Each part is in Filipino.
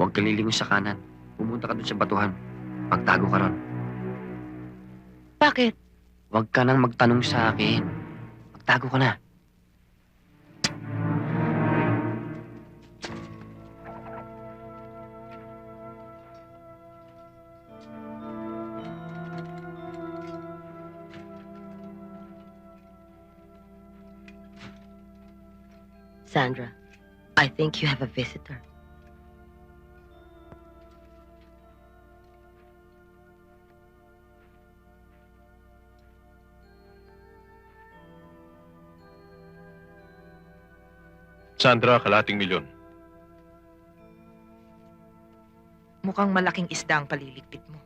Huwag ka lilingon sa kanan. Pumunta ka dun sa batuhan. Pagtago ka ron. Bakit? Huwag ka nang magtanong sa akin. Magtago ka na. Sandra, I think you have a visitor. Sandra, kalating milyon. Mukhang malaking isda ang paliligpit mo.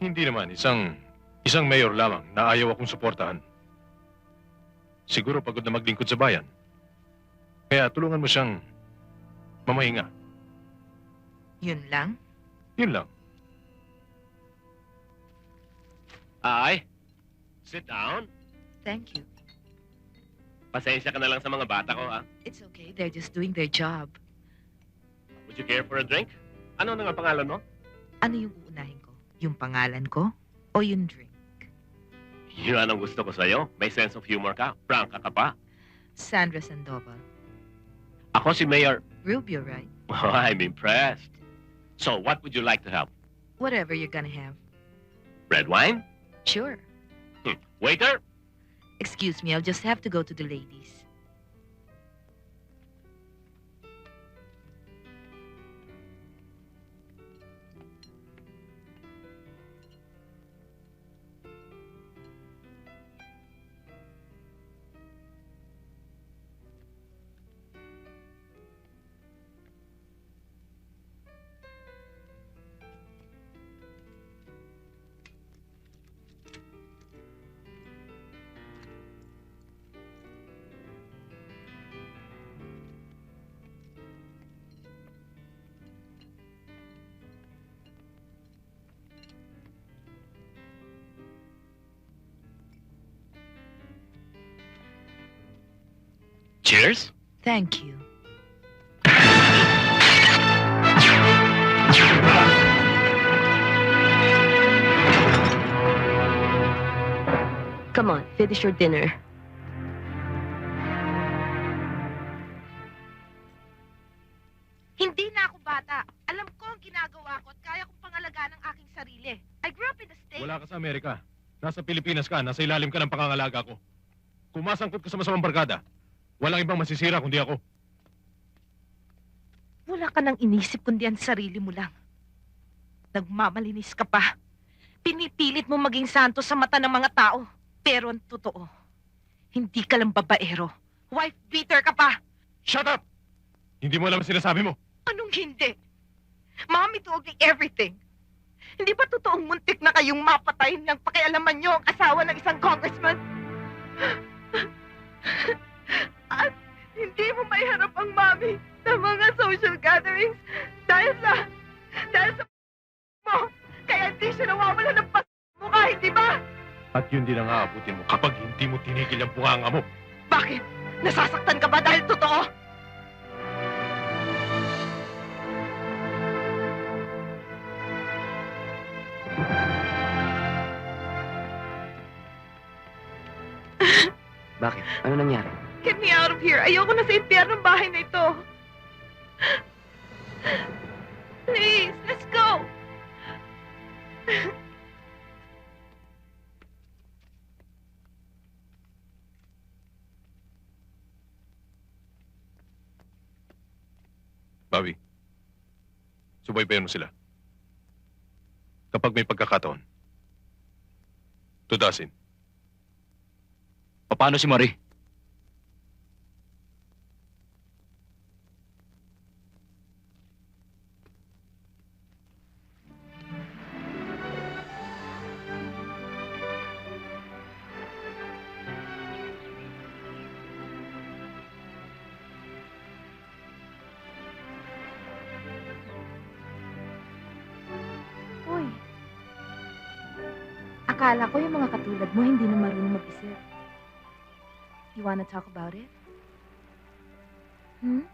Hindi naman, isang, isang mayor lamang na ayaw akong suportahan. Siguro pagod na maglingkod sa bayan. Kaya tulungan mo siyang mamahinga. Yun lang? Yun lang. Ay, sit down. Thank you. Pasensya ka na lang sa mga bata ko, ha? It's okay. They're just doing their job. Would you care for a drink? Ano na nga pangalan mo? Ano yung uunahin ko? Yung pangalan ko o yung drink? Yun ang gusto ko sa'yo. May sense of humor ka. Frank ka pa. Sandra Sandoval. Ako si Mayor. Rubio, right? Oh, I'm impressed. So, what would you like to have? Whatever you're gonna have. Red wine? Sure. Waiter? Excuse me, I'll just have to go to the ladies. Cheers? Thank you. Come on, finish your dinner. Hindi na ako bata. Alam ko ang ginagawa ko at kaya kong pangalagaan ang aking sarili. I grew up in the States. Wala ka sa Amerika. Nasa Pilipinas ka, nasa ilalim ka ng pangangalaga ko. Kung masangkot ka sa masamang barkada, walang ibang masisira kundi ako. Wala ka nang inisip kundi ang sarili mo lang. Nagmamalinis ka pa. Pinipilit mo maging santo sa mata ng mga tao. Pero ang totoo, hindi ka lang babaero. Wife beater ka pa. Shut up! Hindi mo alam ang sinasabi mo. Anong hindi? Mommy told me everything. Hindi ba totoong muntik na kayong mapatay ng pakialaman nyo ang asawa ng isang congressman? At hindi mo maiharap ang mami sa mga social gatherings dahil sa... dahil sa mo. Kaya hindi siya nawawala ng pas mukha, hindi ba? At yun din ang aabutin mo kapag hindi mo tinigil ang bunganga mo. Bakit? Nasasaktan ka ba dahil totoo? Bakit? Ano nangyari? Get me out of here. Ayoko na sa impyernong bahay na ito. Please, let's go. Bobby, subaybayan mo sila. Kapag may pagkakataon, tudasin. Paano si Marie? Akala ko yung mga katulad mo hindi na marunong mag-isip. You wanna talk about it? Hmm?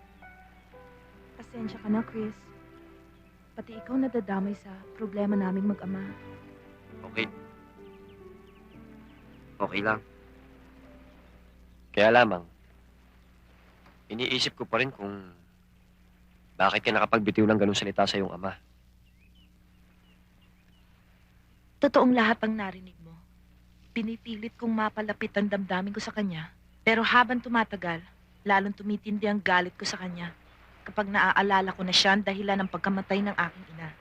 Pasensya ka na, Chris. Pati ikaw nadadamay sa problema naming mag-ama. Okay. Okay lang. Kaya lamang, iniisip ko pa rin kung bakit ka nakapagbitiw ng ganung salita sa iyong ama. Totoong lahat ang narinig mo. Pinipilit kong mapalapit ang damdamin ko sa kanya. Pero habang tumatagal, lalong tumitindi ang galit ko sa kanya kapag naaalala ko na siya ang dahilan ng pagkamatay ng aking ina.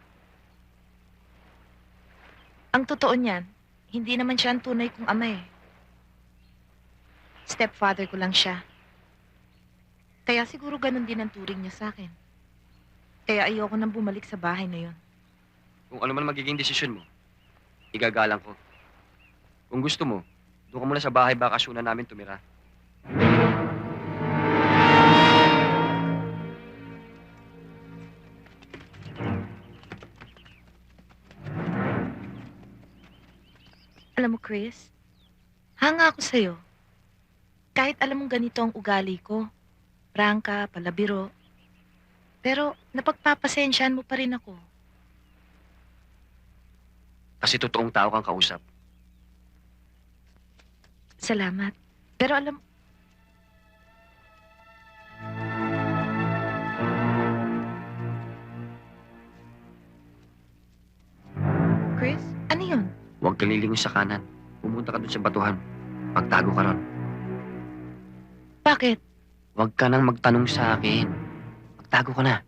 Ang totoo niyan, hindi naman siya ang tunay kong ama eh. Stepfather ko lang siya. Kaya siguro ganun din ang turing niya sa akin. Kaya ayoko nang bumalik sa bahay na yon. Kung ano man magiging desisyon mo, igagalang ko. Kung gusto mo, doon ka muna sa bahay bakasyonan namin tumira. Alam mo, Chris, hanga ako sa'yo. Kahit alam mong ganito ang ugali ko, prangka, palabiro, pero napagpapasensyahan mo pa rin ako. Kasi totoong tao kang kausap. Salamat. Pero alam... Chris, ano yun? Huwag kang lilingon sa kanan. Pumunta ka doon sa batuhan. Magtago ka ron. Bakit? Huwag ka nang magtanong sa akin. Magtago ka na.